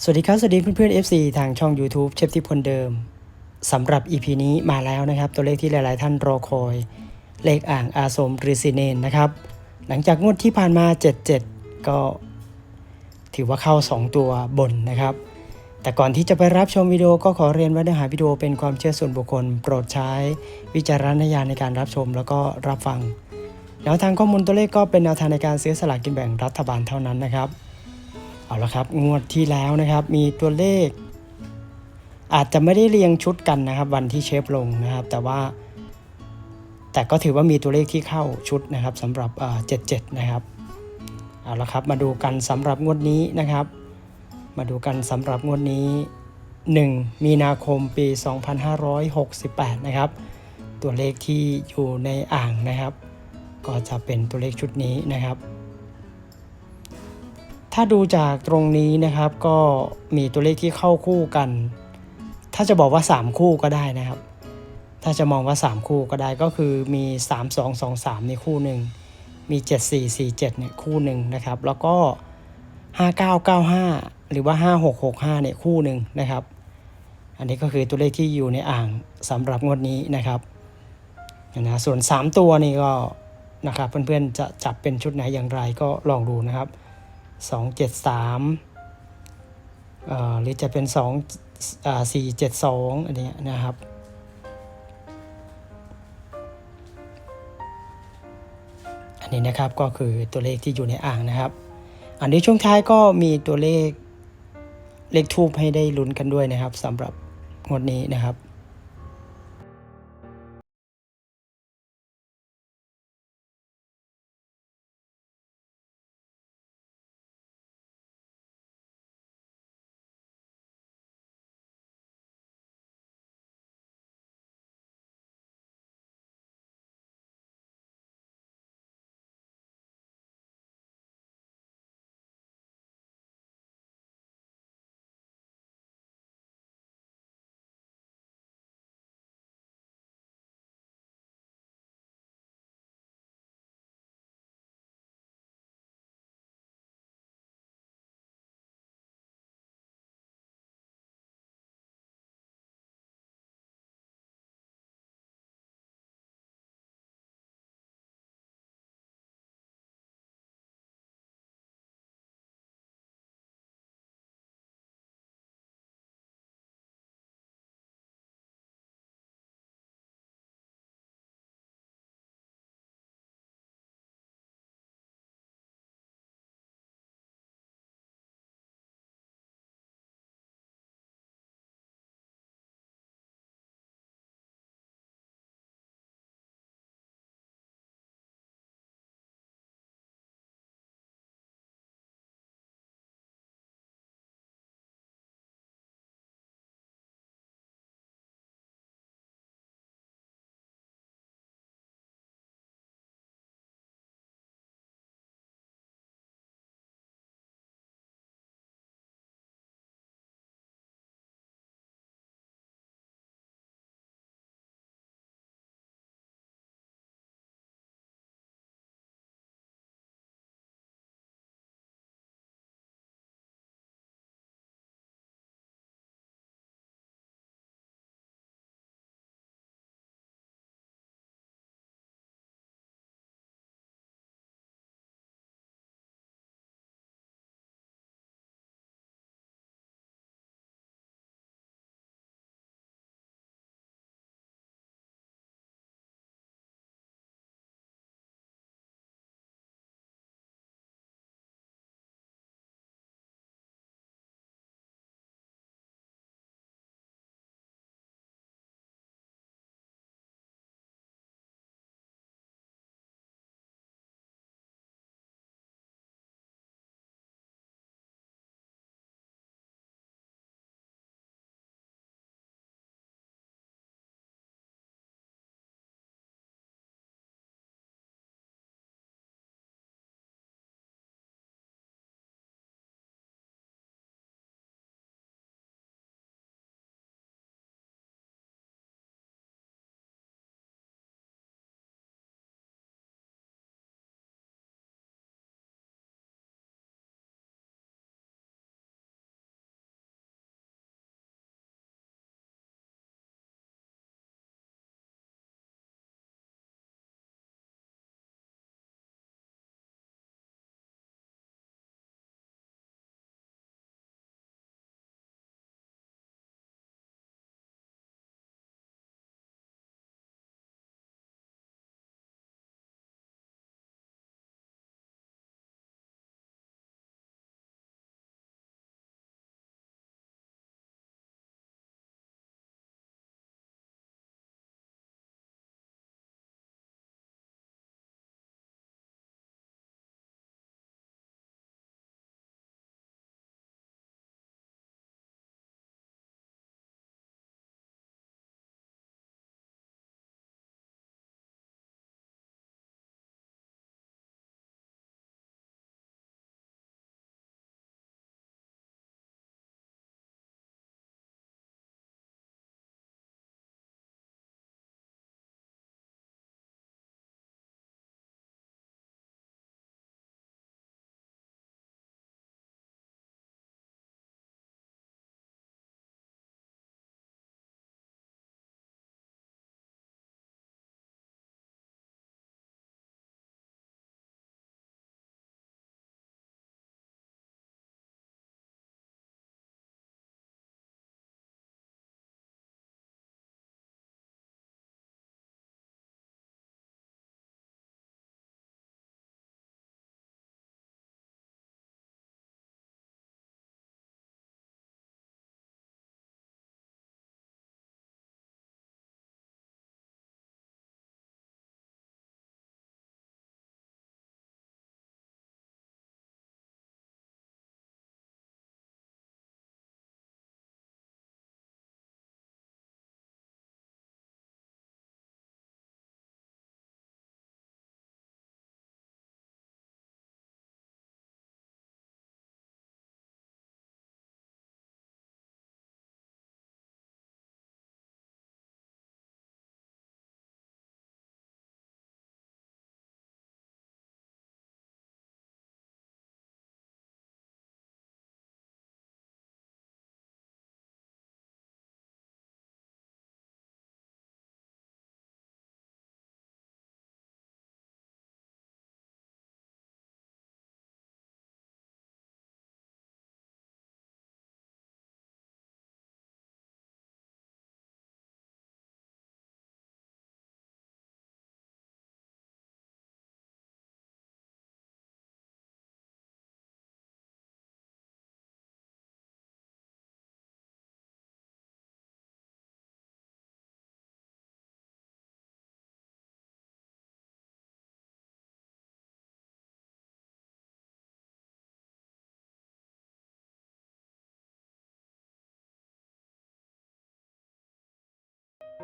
สวัสดีครับ สวัสดีเพื่อนๆ FC ทางช่อง YouTube เชฟทิพย์คนเดิมสำหรับ EP นี้มาแล้วนะครับ ตัวเลขที่หลาย ๆ ท่านรอคอย เลขอ่างอาสมฤาษีเนนนะครับ หลังจากงวดที่ผ่านมา 77 ก็ถือว่าเข้า 2 ตัวบนนะครับ แต่ก่อนที่จะไปรับชมวิดีโอก็ขอเรียนว่าเนื้อหาวิดีโอเป็นความเชื่อส่วนบุคคล โปรดใช้วิจารณญาณในการรับชมแล้วก็รับฟังแนวทางข้อมูลตัวเลขก็เป็นแนวทางในการซื้อสลากกินแบ่งรัฐบาลเท่านั้นนะครับ เอาละครับ งวดที่แล้วนะครับ มีตัวเลข อาจจะไม่ได้เรียงชุดกันนะครับ วันที่เชฟลงนะครับ แต่ว่า แต่ก็ถือว่ามีตัวเลขที่เข้าชุดนะครับสำหรับเอ่อ77นะครับเอาละครับมาดูกันสำหรับงวดนี้นะครับ มาดูกันสำหรับงวดนี้ 1 มีนาคมปี 2568 นะครับ ตัวเลขที่อยู่ในอ่างนะครับ ก็จะเป็นตัวเลขชุดนี้นะครับ ถ้าดูจากตรงนี้นะครับก็มีตัวเลขที่เข้าคู่กัน ถ้าจะบอกว่า 3 คู่ก็ได้นะครับ ถ้าจะมองว่า 3 คู่ก็ได้ก็คือมี 3 2 2 3ในคู่หนึ่งมี 7 4 4 7เนี่ยคู่หนึ่งนะครับ แล้วก็ 5 9 9 5 หรือว่า 5 6 6 5เนี่ยคู่หนึ่งนะครับ อันนี้ก็คือตัวเลขที่อยู่ในอ่างสำหรับงวดนี้นะครับนะส่วน 3 ตัวนี่ก็นะครับเพื่อนๆจะจับเป็นชุดไหนอย่างไรก็ลองดูนะครับ สองเจ็ดสามหรือจะเป็นสองสี่เจ็ดสองอันนี้นะครับ อันนี้นะครับก็คือตัวเลขที่อยู่ในอ่างนะครับ อันนี้ช่วงท้ายก็มีตัวเลขเลขทูบให้ได้ลุ้นกันด้วยนะครับสำหรับงวดนี้นะครับ